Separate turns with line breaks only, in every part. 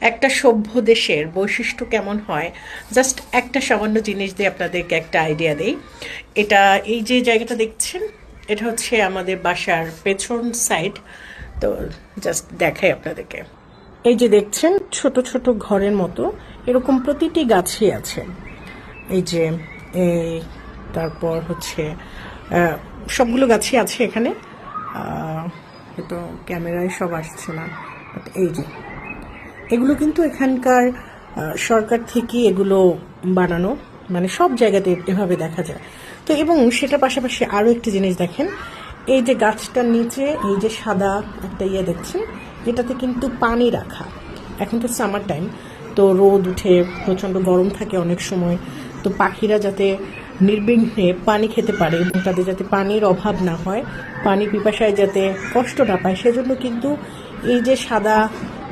একটা সভ্য দেশের বৈশিষ্ট্য কেমন হয়? জাস্ট একটা সামান্য জিনিস দিয়ে আপনাদেরকে একটা আইডিয়া দেই। এটা এই যে জায়গাটা দেখছেন, এটা হচ্ছে আমাদের বাসার পেছন সাইড তো জাস্ট দেখাই আপনাদেরকে। এই যে দেখছেন, ছোট ছোট ঘরের মতো এরকম প্রতিটি গাছই আছে। এই যে এই তারপর হচ্ছে সবগুলো গাছই আছে এখানে। তো ক্যামেরায় সব আসছে না। এই যে এগুলো কিন্তু এখানকার সরকার থেকে এগুলো বানানো মানে সব জায়গাতে এভাবে দেখা যায়। তো এবং সেটা পাশাপাশি আরও একটি জিনিস দেখেন, এই যে গাছটার নিচে এই যে সাদা একটা ইয়ে দেখছেন, এটাতে কিন্তু পানি রাখা। এখন তো সামার টাইম তো রোদ উঠে প্রচণ্ড গরম থাকে অনেক সময়, তো পাখিরা যাতে নির্বিঘ্নে পানি খেতে পারে এবং তাদের যাতে পানির অভাব না হয়, পানি পিপাসায় যাতে কষ্ট না পায়, সেজন্য কিন্তু এই যে সাদা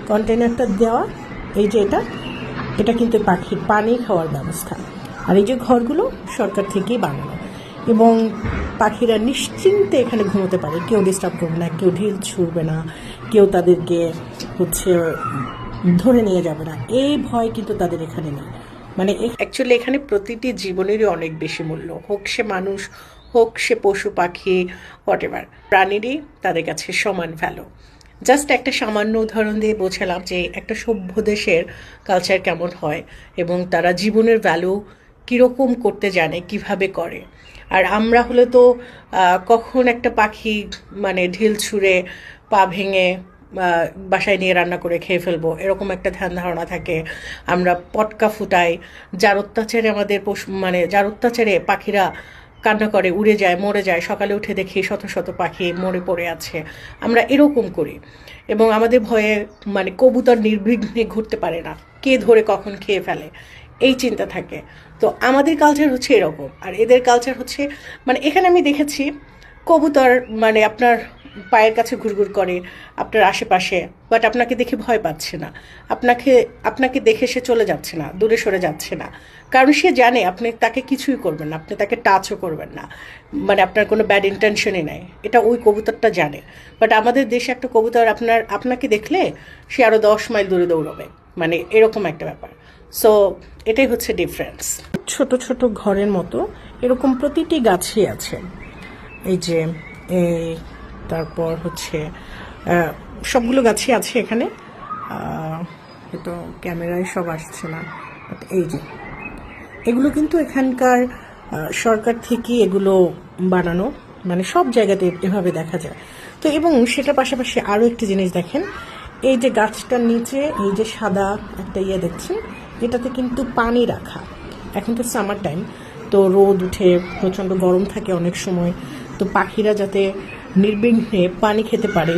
কন্টেনারটা দেওয়া, এই যে এটা এটা কিন্তু পাখির পানি খাওয়ার ব্যবস্থা। আর এই যে ঘরগুলো সরকার থেকেই বানানো। এবং পাখিরা নিশ্চিন্তে এখানে ঘুমোতে পারে। কেউ ডিস্টার্ব করবে না, কেউ ঢিল ছুঁড়বে না, কেউ তাদেরকে হচ্ছে ধরে নিয়ে যাবে না। এই ভয় কিন্তু তাদের এখানে নেই। মানে অ্যাকচুয়ালি এখানে প্রতিটি জীবনেরই অনেক বেশি মূল্য। হোক সে মানুষ, হোক সে পশু পাখি হোয়াট এভার প্রাণীরই তাদের কাছে সমান ভ্যালু জাস্ট একটা সামান্য উদাহরণ দিয়ে বোঝালাম যে একটা সভ্য দেশের কালচার কেমন হয় এবং তারা জীবনের ভ্যালু কীরকম করতে জানে, কীভাবে করে। আর আমরা হলে তো কখন একটা পাখি মানে ঢিল ছুঁড়ে, পা ভেঙে বাসায় নিয়ে রান্না করে খেয়ে ফেলব, এরকম একটা ধ্যান ধারণা থাকে। আমরা পটকা ফুটাই, যার অত্যাচারে আমাদের পশু মানে যার অত্যাচারে পাখিরা কান্না করে, উড়ে যায়, মরে যায়, সকালে উঠে দেখি শত শত পাখি মরে পড়ে আছে। আমরা এরকম করি। এবং আমাদের ভয়ে মানে কবুতর নির্বিঘ্নে ঘুরতে পারে না। কে ধরে কখন খেয়ে ফেলে? এই চিন্তা থাকে। তো আমাদের কালচার হচ্ছে এরকম। আর এদের কালচার হচ্ছে মানে এখানে আমি দেখেছি, কবুতর মানে আপনার পায়ের কাছে ঘুরঘুর করে আপনার আশেপাশে বাট আপনাকে দেখে ভয় পাচ্ছে না। আপনাকে আপনাকে দেখে সে চলে যাচ্ছে না, দূরে সরে যাচ্ছে না। কারণ সে জানে আপনি তাকে কিছুই করবেন না, আপনি তাকে টাচও করবেন না। মানে আপনার কোনো ব্যাড ইন্টেনশনই নাই। এটা ওই কবুতরটা জানে। বাট আমাদের দেশে একটা কবুতর আপনার, আপনাকে দেখলে সে আরও দশ মাইল দূরে দৌড়বে। মানে এরকম একটা ব্যাপার। সো এটাই হচ্ছে ডিফারেন্স ছোট ছোট ঘরের মতো এরকম প্রতিটি গাছই আছে। এই যে, এই তারপর হচ্ছে সবগুলো গাছই আছে এখানে। হয়তো ক্যামেরায় সব আসছে না এই যে। এগুলো কিন্তু এখানকার সরকার থেকে এগুলো বানানো মানে সব জায়গাতে এভাবে দেখা যায়। তো এবং সেটা পাশাপাশি আরও একটি জিনিস দেখেন, এই যে গাছটার নিচে এই যে সাদা একটা ইয়ে দেখছেন, এটাতে কিন্তু পানি রাখা। এখন তো সামার টাইম তো রোদ উঠে, প্রচণ্ড গরম থাকে অনেক সময়, তো পাখিরা যাতে নির্বিঘ্নে পানি খেতে পারে।